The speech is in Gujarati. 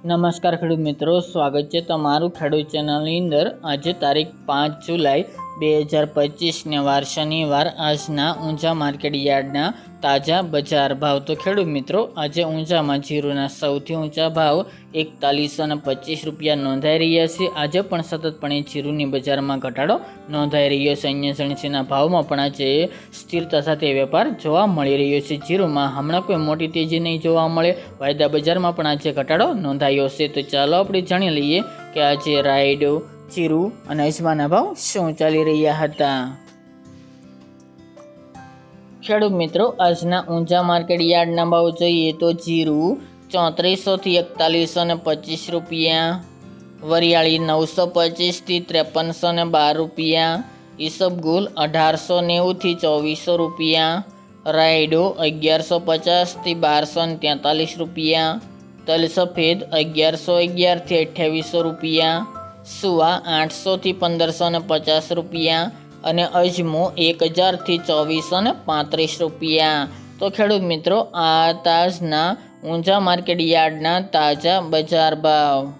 નમસ્કાર ખેડૂત મિત્રો સ્વાગત છે તમારું ખેડૂત ચેનલની અંદર. આજે તારીખ પાંચ જુલાઈ બે હજાર પચીસને વાર શનિવાર આજના ઊંઝા માર્કેટ યાર્ડના તાજા બજાર ભાવ. તો ખેડૂત મિત્રો, આજે ઊંઝામાં જીરુના સૌથી ઊંચા ભાવ એકતાલીસો ને પચીસ રૂપિયા નોંધાઈ રહ્યા છે. આજે પણ સતતપણે જીરુની બજારમાં ઘટાડો નોંધાઈ રહ્યો છે. અન્ય સણસીના ભાવમાં પણ આજે સ્થિરતા સાથે વેપાર જોવા મળી રહ્યો છે. જીરુમાં હમણાં કોઈ મોટી તેજી નહીં જોવા મળે. વાયદા બજારમાં પણ આજે ઘટાડો નોંધાયો છે. તો ચાલો આપણે જાણી લઈએ કે આજે રાયડો જીરું અને અજમાના ભાવ શું ચાલી રહ્યા હતા? ખેડૂત મિત્રો, આજના ઊંઝા માર્કેટ યાર્ડના ભાવ જોઈએ તો જીરું ચોત્રીસોથી એકતાલીસો ને પચીસ રૂપિયા, વરિયાળી નવસો પચીસથી ત્રેપનસો ને બાર રૂપિયા ઈસબગુલ અઢારસો નેવુંથી ચોવીસો રૂપિયા, રાયડો અગિયારસો પચાસથી બારસો ને તેતાલીસ રૂપિયા તલ સફેદ અગિયારસો અગિયારથી અઠ્યાવીસો રૂપિયા સુવા આઠસોથી પંદરસો ને પચાસ રૂપિયા અને અજમો એક હજારથી ચોવીસો ને પાંત્રીસ રૂપિયા. તો ખેડૂત મિત્રો, આ તાજના ઊંઝા માર્કેટ યાર્ડના તાજા બજાર ભાવ.